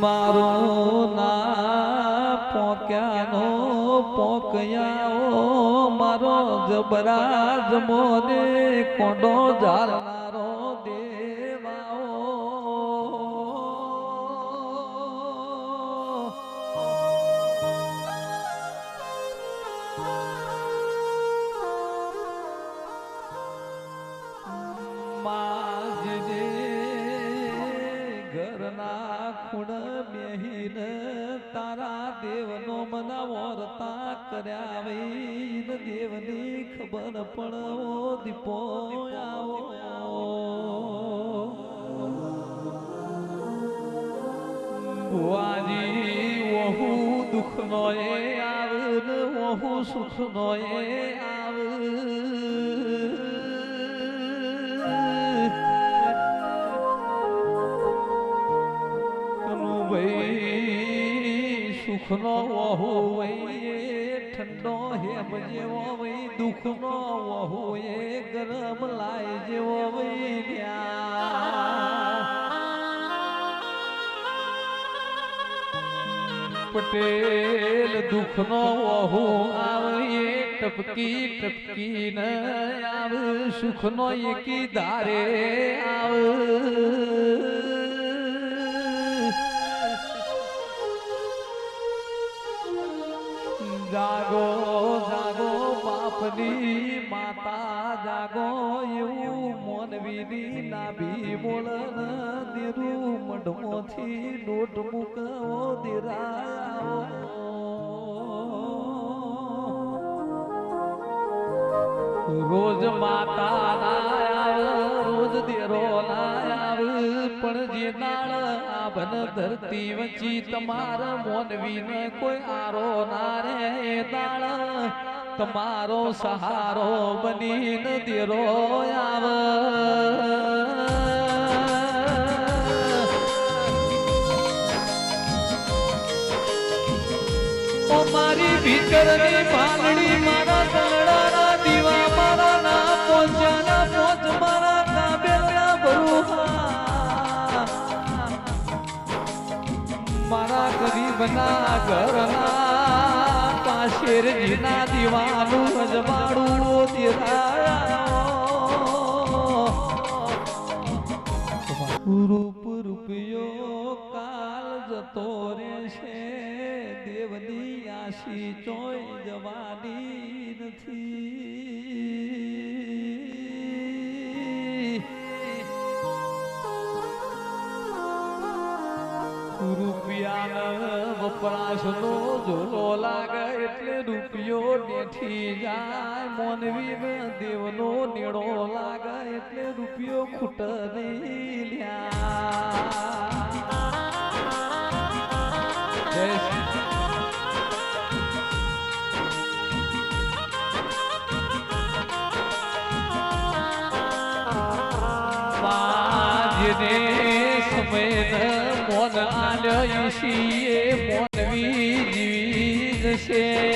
મારો ના પોક્યાનો પોકયાઓ મારો જબરાજ મોને કોડો જાલનારો મના વરતા કર્યા વૈન દેવની ખબર પડવો દીપો ભુવાજી વહુ દુઃખનો એ આવે ને વહુ સુખનો એ આવે. સુખનો વહુ વહી ઠંડો હેમ જેવો વહી, દુઃખનો વહુ એ ગરમ લાય જેવો વહી પટેલ દુઃખનો વહુ આવે ટપકી ટપકી ન આવે, સુખનો એકી ધારે આવે. જાગો જાગો બાપની માતા, જાગો એવું મોનવીની નાભી બોલન દેરું મઢમોથી નોટ મૂકવો દેરાયો રોજ માતા ના રોજ દેરો ના પણ જે દાળ આભન ધરતી વચી તમારા મોનવી ને કોઈ આરો ના રે દાળ. તમારો સહારો બનીને દેરો આવ. મારી ભીતરની ભાંગડી મારા ઘરના કાશેરજીના દીવાનું અજવાળું દેરાયો રૂપિયાનો વપરાશનો ઝોલો લાગે એટલે રૂપિયો બેઠી જાય. મોનવી દેવનો નેડો લાગે એટલે રૂપિયો ખૂટ નહીં લ્યા. ઈશીએ મોનવી જીવી જશે.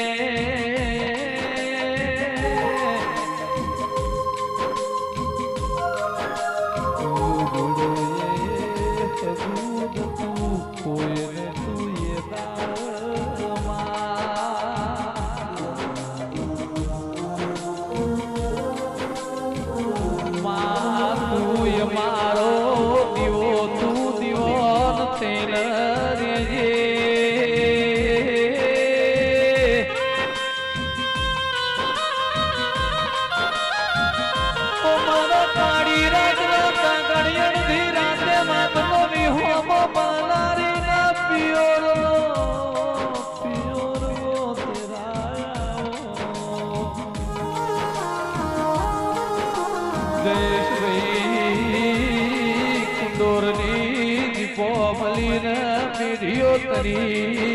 તરી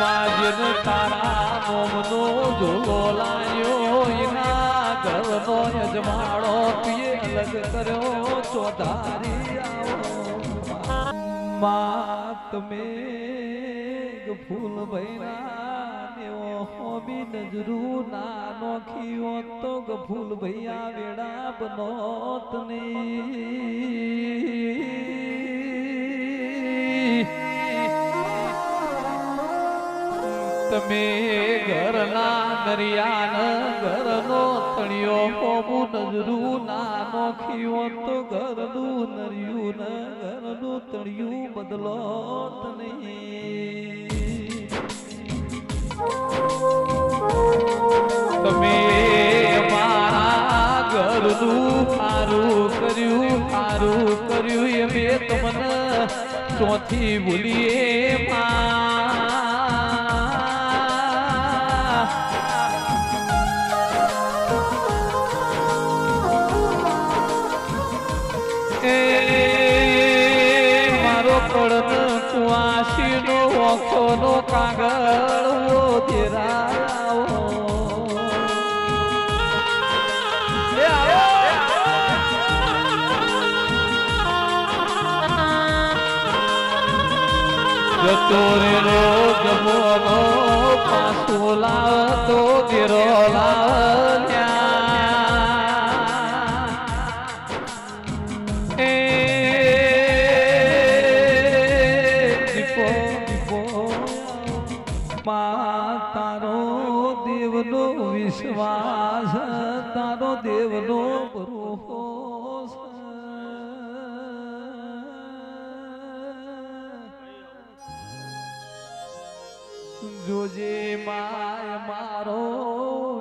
પાજન તારા મોમનો જોલાય ઘરનો યજમાડો પીએ, અલગ કર્યો ચોધારી માત મા ફૂલ ભૈરા એવો હોમી નજરું ના નોખી હોત તો ગફૂલ ભૈયા વેડા બનોત તમે ઘરના દરિયાન નજરું ના નોખી તો ઘરનું નર્યું ને ઘરનું તળિયું બદલો તમે મારા ઘરનું સારું કર્યું સારું કર્યું એ મેં તમને ચોથી ભૂલીએ જતો રે રોજ મોનો પાછો લાવતો દેરો લાવ્યા એ દીપો દીપો માં તારો દેવનો વિશ્વાસ, તારો જોજે માય મારો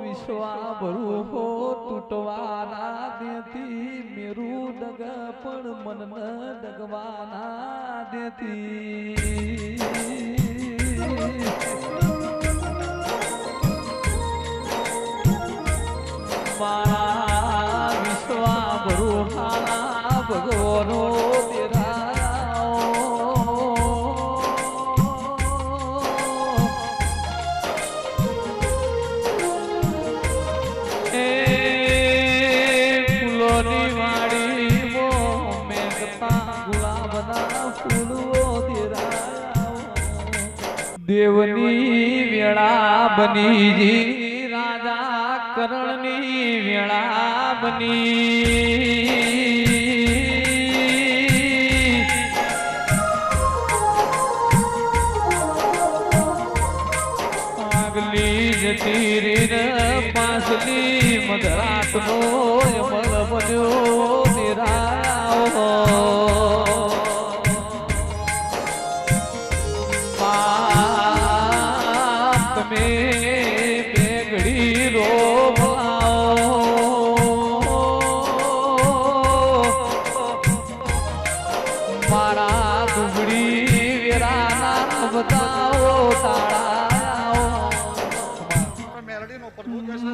વિશ્વા ભરૂહો તૂટવાના દેતી મેરું ડગ પણ મન ડગવાના દેતી. મારા વિશ્વા ભરૂહાના ભગવાનો દેવની વેળા બની રાજા કરણની વેળા બની. આગલી જતી રીન પાસલી મધરાતનો અમલ બન્યો.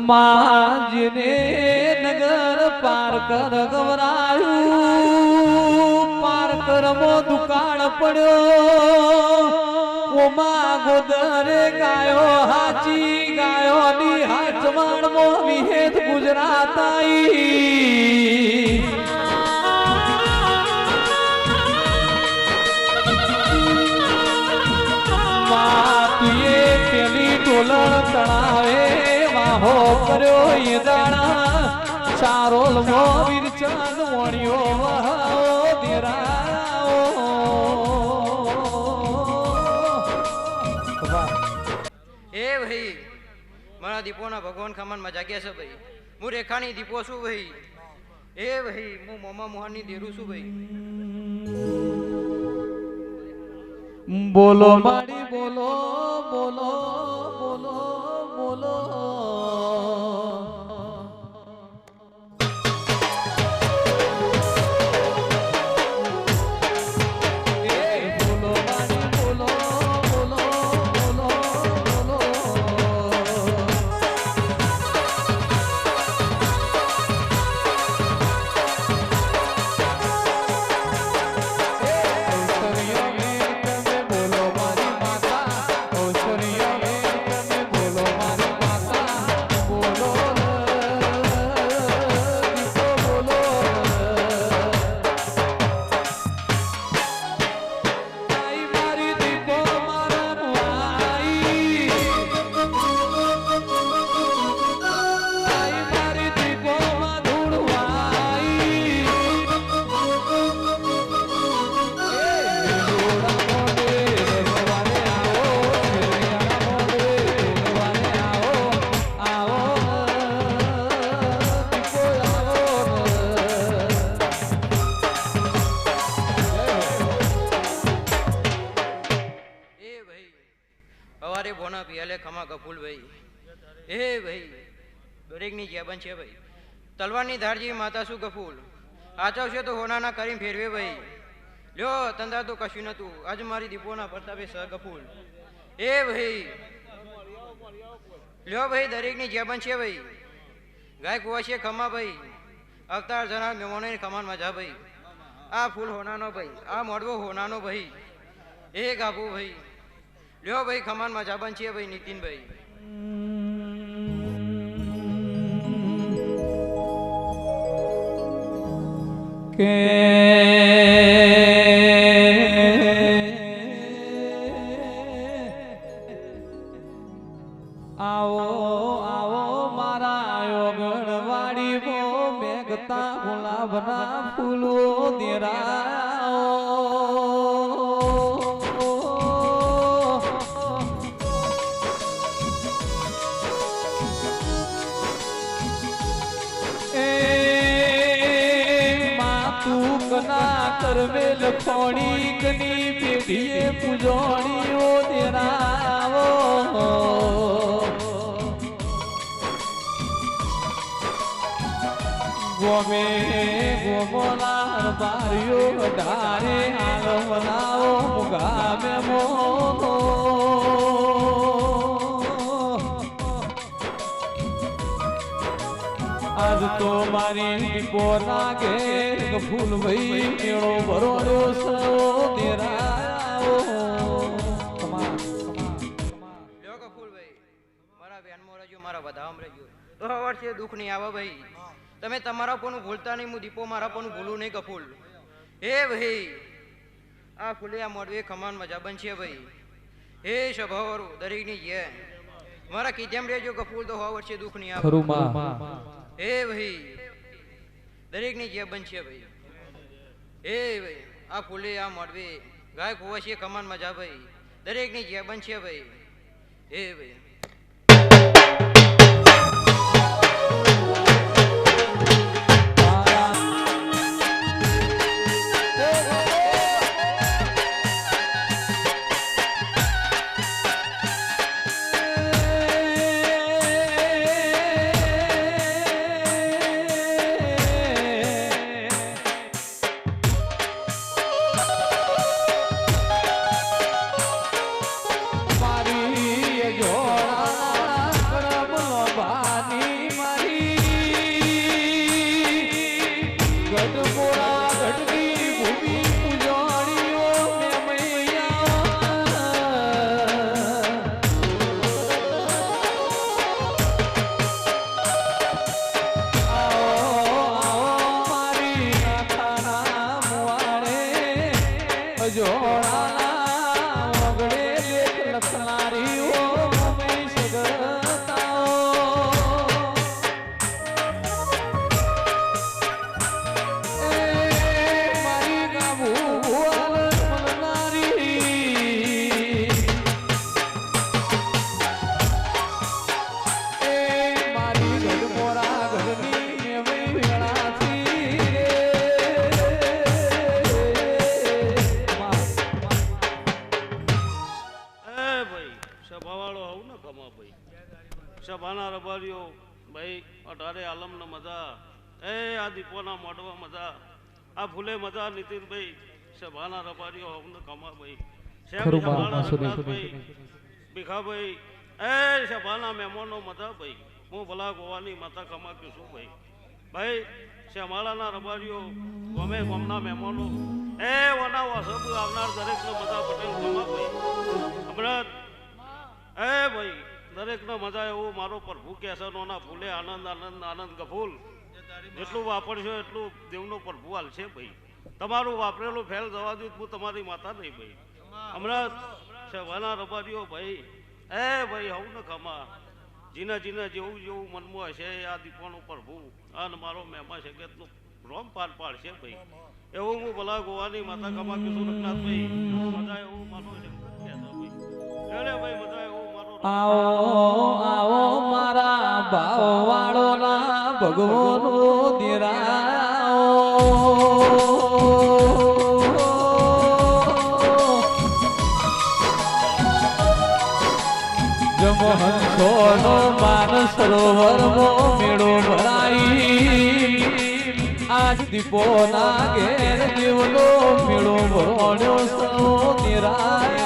માજને નગર પાર કર ગવરાયું. પાર દુકાળ પડ્યો. ઓમા ગોદરે ગાયો, હાચી ગાયો ની હાચવાણમો વિહેત ગુજરાત આઈ માતુએ પેલી ટોલણ તણાવે. વાહો કર્યો એ દાણા ચારો લમો વિરચંદ વણ્યો વહાઓ દેરાઓ. એ ભાઈ મારા દીપોના ભગવાન ખામાનમાં જાગ્યા છે ભાઈ. હું રેખાની દીપો છું ભાઈ. એ ભાઈ હું મોમા મોહનની દેરું છું ભાઈ. બોલો મારી બોલો બોલો બોલો બોલો. તલવારની ધારજી માતા શું ગફૂલ? આચવશે તો હોનાના કરીને ફેરવે ભાઈ. લ્યો, તંદા તો કશું નતું આજ મારી દીપોના પ્રતાપે સહ ગફૂલ. એ ભાઈ. લ્યો ભાઈ, દરેકની જેબન છે ભાઈ. ગાય કુવા છે ખમા ભાઈ. અવતાર જણા મહેમાનોની ખમાન મજા ભાઈ. આ ફૂલ હોનાનો ભાઈ. આ મોડવો હોનાનો ભાઈ. એ ગાભુ ભાઈ. લ્યો ભાઈ, ખમાન મજા બન છે ભાઈ નીતિનભાઈ કે આવો આવો મારા યોગણવાડી બો મેઘતા ગુલાબના ફૂલો દેરાઓ કરવે લખોણી કની પેઢીએ પૂજોણીઓ દેરાવો. ગોમે ગોમોલા બારીઓ ડારે હાલ બનાવો મુગામે મો આજ તો મારી પોરા ઘેર ફૂલ ભાઈ મેળો ભરો સો કમા મારા વ્યાનમાં રહેજો મારા વધામ રહેજો તો આ વર્ષે દુઃખ નહીં આવે ભાઈ તમે તમારા પણ ભૂલતા નહીં હું દીપો મારા પણ ભૂલું નહીં કફૂલ હે ભાઈ આ ફૂલે આ મોડવે ખમાન મજા બનશે ભાઈ હે સભાવાળું દરેકની મારા કીધેમ રહેજો કફૂલ તો આ વર્ષે દુઃખ નહીં આવે. હે ભાઈ, દરેકની જે બનશે ભાઈ. હે ભાઈ, આ ફૂલે, આ મોડવી ગાય કુવા છે કમાન મજા ભાઈ. દરેકની જે બનશે ભાઈ. હે ભાઈ અજોડાના આવું ભાઈ? સભાના રબારીઓ ભાઈ અઢારે આલમના મજા. એ આ દીપોના મોઢવા મજા. આ ફૂલે મજા નીતિનભાઈ. સભાના રબારીઓ આવું ને ભાઈ. ભીખાભાઈ એ સભાના મહેમાનો મજા ભાઈ. હું ભલા ગોવાની માતા કમા છું ભાઈ. ભાઈ શ્યામાળાના રબારીઓ ગમે ગમના મહેમાનો. એ વના વસબ આવનાર દરેકનો મજા પટેલ કમા ભાઈ. હમણાં એ ભાઈ, દરેકનો મજા એવું, મારો પ્રભુ કેસરનોના ફૂલે આનંદ આનંદ આનંદ, ગફૂલ. જેટલું વાપરશો એટલું દેવનો પ્રભુ હાલશે ભાઈ. તમારું વાપરેલું ફેલ જવા દઉં હું તમારી માતા નહીં ભાઈ. હમણાં સવાના રબારીઓ ભાઈ. એ ભાઈ, હવું ને ખમા. જીના જીના જેવું જેવું મનમાં હશે, આ દીપવાનો પ્રભુ અને મારો મહેમા છે કે તું રોમ પાર પાડશે ભાઈ. એવું હું ભલા ગોવાની માતા કમા કિશોર રઘુનાથભાઈ મજા એવું મારો છે ભાઈ. ભાઈ, મજા આવો આવો મારા ભાવવાળો ના ભગવાનો દેરાઓ જમો દીપોનો માન સરોવરમો મેળો ભરાઈ. આજ દીપોના ઘેર દેવનો મેળો ભરોણ્યો સૌ નિરાયા.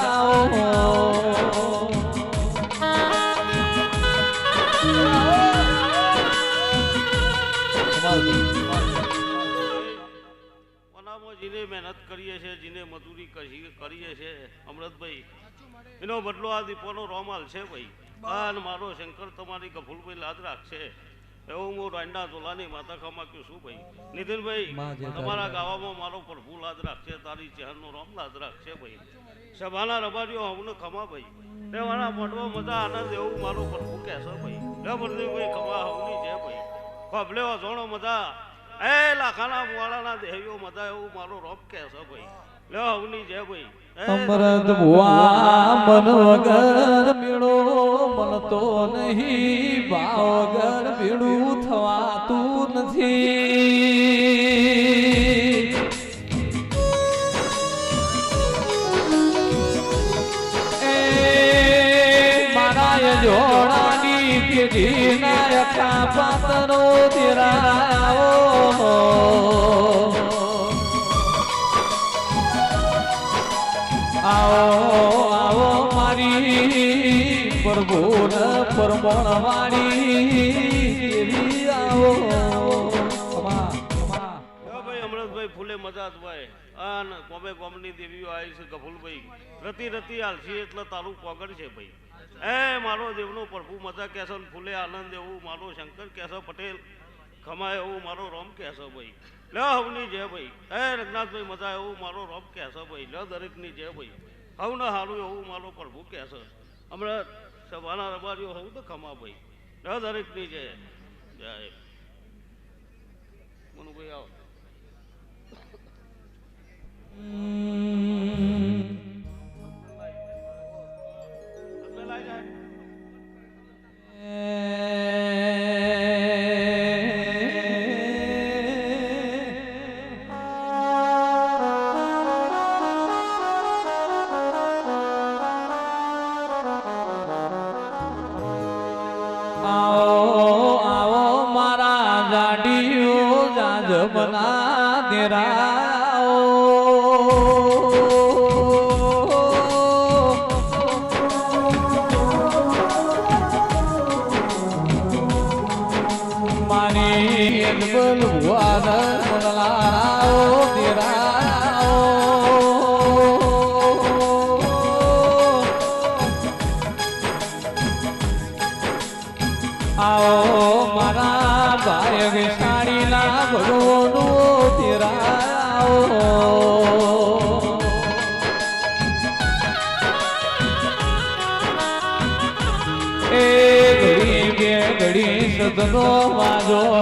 કરીએ છે જીને મજૂરી કરીએ છે અમૃતભાઈ એનો બદલો આ દીપોનો રોમાલ છે ભાઈ. બાન મારો શંકર તમારી કફુલભાઈ લાદ રાખશે. એવું હું રાંડા ધોલાની માતા ખમાક્યું છું ભાઈ. નીતિનભાઈ તમારા ગાવામાં મારો પ્રભુ લાદ રાખશે તારી ચહેરનો રોમ લાદ રાખશે ભાઈ. સભાના રબારીઓ હમને ખમા ભાઈ. તે મારા મોઢવા મજા આનંદ એવું મારો પ્રભુ કહેશો ભાઈ. લે ભાઈ ખમા હવની છે ભાઈ. ખબલેવા જોણો મજા. એ લાખાના મુવાળાના દેહીઓ મજા એવું મારો રોપ ભાઈ. હવની છે ભાઈ. એ અમરત ભુવા મન વગર મેળો મળતો તો નહીં. ભાવ વગર મેળું થવાતું નથી. મારા જોડાની પેઢી નાયકા પાતરો તેરાવો એવી આવો ખમા, ખમા. ભાઈ ફૂલે ભાઈ. અને કહેશો ફૂલે આનંદ એવું મારો શંકર કેશવ પટેલ ખમાય એવું મારો રોમ કેશવ ભાઈ. લ હવની જય ભાઈ. એ રઘનાથભાઈ મજા એવું મારો રોમ કેશવ ભાઈ. લ દરેકની જય ભાઈ. હવ ને હારું એવું મારો પ્રભુ કહેશો. હમણાં સભાના રબારીઓ હવું તો ખમા ભાઈ. લે દરેકની છે. જય. મનુભાઈ આવો. પેલા એ